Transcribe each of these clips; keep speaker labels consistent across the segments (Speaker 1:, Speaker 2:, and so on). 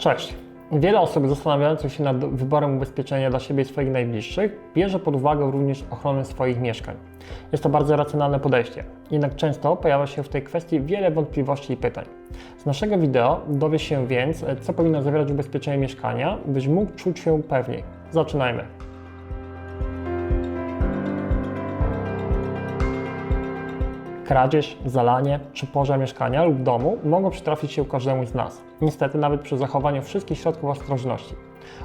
Speaker 1: Cześć. Wiele osób zastanawiających się nad wyborem ubezpieczenia dla siebie i swoich najbliższych bierze pod uwagę również ochronę swoich mieszkań. Jest to bardzo racjonalne podejście, jednak często pojawia się w tej kwestii wiele wątpliwości i pytań. Z naszego wideo dowiesz się więc, co powinno zawierać ubezpieczenie mieszkania, byś mógł czuć się pewniej. Zaczynajmy. Kradzież, zalanie czy pożar mieszkania lub domu mogą przytrafić się każdemu z nas. Niestety nawet przy zachowaniu wszystkich środków ostrożności.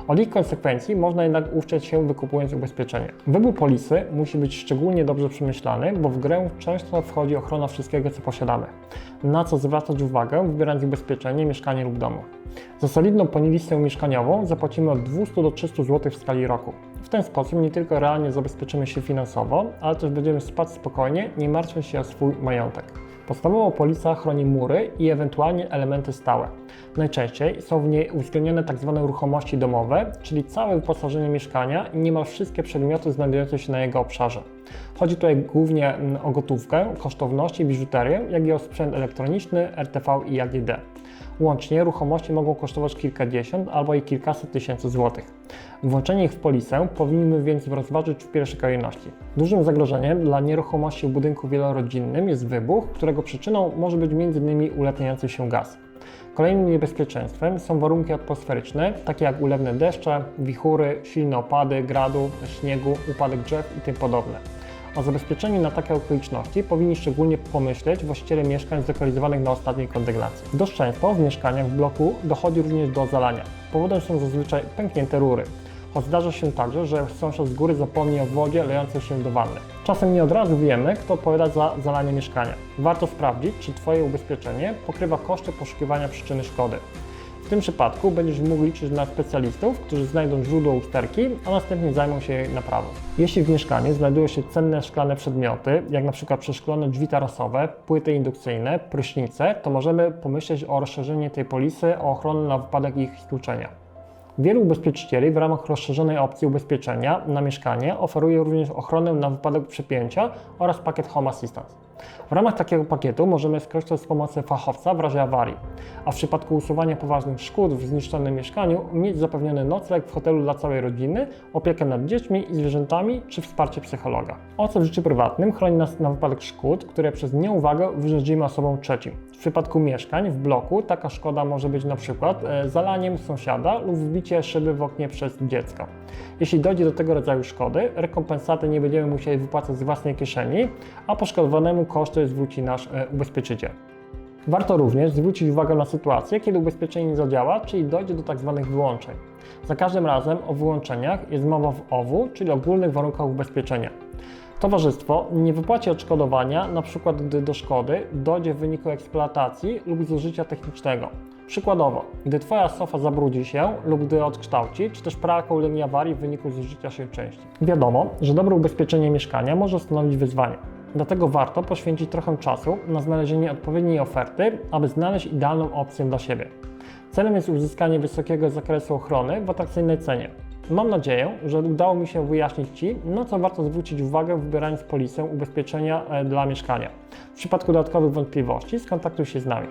Speaker 1: Od ich konsekwencji można jednak uszczeć się wykupując ubezpieczenie. Wybór polisy musi być szczególnie dobrze przemyślany, bo w grę często wchodzi ochrona wszystkiego, co posiadamy. Na co zwracać uwagę, wybierając ubezpieczenie, mieszkanie lub domu. Za solidną polisę mieszkaniową zapłacimy od 200 do 300 zł w skali roku. W ten sposób nie tylko realnie zabezpieczymy się finansowo, ale też będziemy spać spokojnie, nie martwiąc się o swój majątek. Podstawowa polisa chroni mury i ewentualnie elementy stałe. Najczęściej są w niej uwzględnione tzw. ruchomości domowe, czyli całe wyposażenie mieszkania i niemal wszystkie przedmioty znajdujące się na jego obszarze. Chodzi tutaj głównie mm, o gotówkę, kosztowności, biżuterię, jak i o sprzęt elektroniczny, RTV i AGD. Łącznie ruchomości mogą kosztować kilkadziesiąt albo i kilkaset tysięcy złotych. Włączenie ich w polisę powinniśmy więc rozważyć w pierwszej kolejności. Dużym zagrożeniem dla nieruchomości w budynku wielorodzinnym jest wybuch, którego przyczyną może być m.in. ulatniający się gaz. Kolejnym niebezpieczeństwem są warunki atmosferyczne, takie jak ulewne deszcze, wichury, silne opady gradu, śniegu, upadek drzew i tym podobne. O zabezpieczeniu na takie okoliczności powinni szczególnie pomyśleć właściciele mieszkań zlokalizowanych na ostatniej kondygnacji. Dość często w mieszkaniach w bloku dochodzi również do zalania. Powodem są zazwyczaj pęknięte rury. Choć zdarza się także, że sąsiad z góry zapomni o wodzie lejącej się do wanny. Czasem nie od razu wiemy, kto odpowiada za zalanie mieszkania. Warto sprawdzić, czy Twoje ubezpieczenie pokrywa koszty poszukiwania przyczyny szkody. W tym przypadku będziesz mógł liczyć na specjalistów, którzy znajdą źródło usterki, a następnie zajmą się jej naprawą. Jeśli w mieszkaniu znajdują się cenne szklane przedmioty, jak na przykład przeszklone drzwi tarasowe, płyty indukcyjne, prysznice, to możemy pomyśleć o rozszerzeniu tej polisy o ochronę na wypadek ich skluczenia. Wielu ubezpieczycieli w ramach rozszerzonej opcji ubezpieczenia na mieszkanie oferuje również ochronę na wypadek przepięcia oraz pakiet Home Assistance. W ramach takiego pakietu możemy skorzystać z pomocy fachowca w razie awarii, a w przypadku usuwania poważnych szkód w zniszczonym mieszkaniu mieć zapewniony nocleg w hotelu dla całej rodziny, opiekę nad dziećmi i zwierzętami czy wsparcie psychologa. OC w życiu prywatnym chroni nas na wypadek szkód, które przez nieuwagę wyrządzimy osobom trzecim. W przypadku mieszkań w bloku taka szkoda może być przykład e, zalaniem sąsiada lub wbicie szyby w oknie przez dziecko. Jeśli dojdzie do tego rodzaju szkody, rekompensaty nie będziemy musieli wypłacać z własnej kieszeni, a poszkodowanemu koszty zwróci nasz e, ubezpieczyciel. Warto również zwrócić uwagę na sytuację, kiedy ubezpieczenie nie zadziała, czyli dojdzie do tzw. wyłączeń. Za każdym razem o wyłączeniach jest mowa w OWU, czyli ogólnych warunkach ubezpieczenia. Towarzystwo nie wypłaci odszkodowania, np. gdy do szkody dojdzie w wyniku eksploatacji lub zużycia technicznego. Przykładowo, gdy Twoja sofa zabrudzi się lub gdy odkształci, czy też pralka ulegnie awarii w wyniku zużycia się części. Wiadomo, że dobre ubezpieczenie mieszkania może stanowić wyzwanie. Dlatego warto poświęcić trochę czasu na znalezienie odpowiedniej oferty, aby znaleźć idealną opcję dla siebie. Celem jest uzyskanie wysokiego zakresu ochrony w atrakcyjnej cenie. Mam nadzieję, że udało mi się wyjaśnić Ci, na co warto zwrócić uwagę wybierając polisę ubezpieczenia e, dla mieszkania. W przypadku dodatkowych wątpliwości skontaktuj się z nami.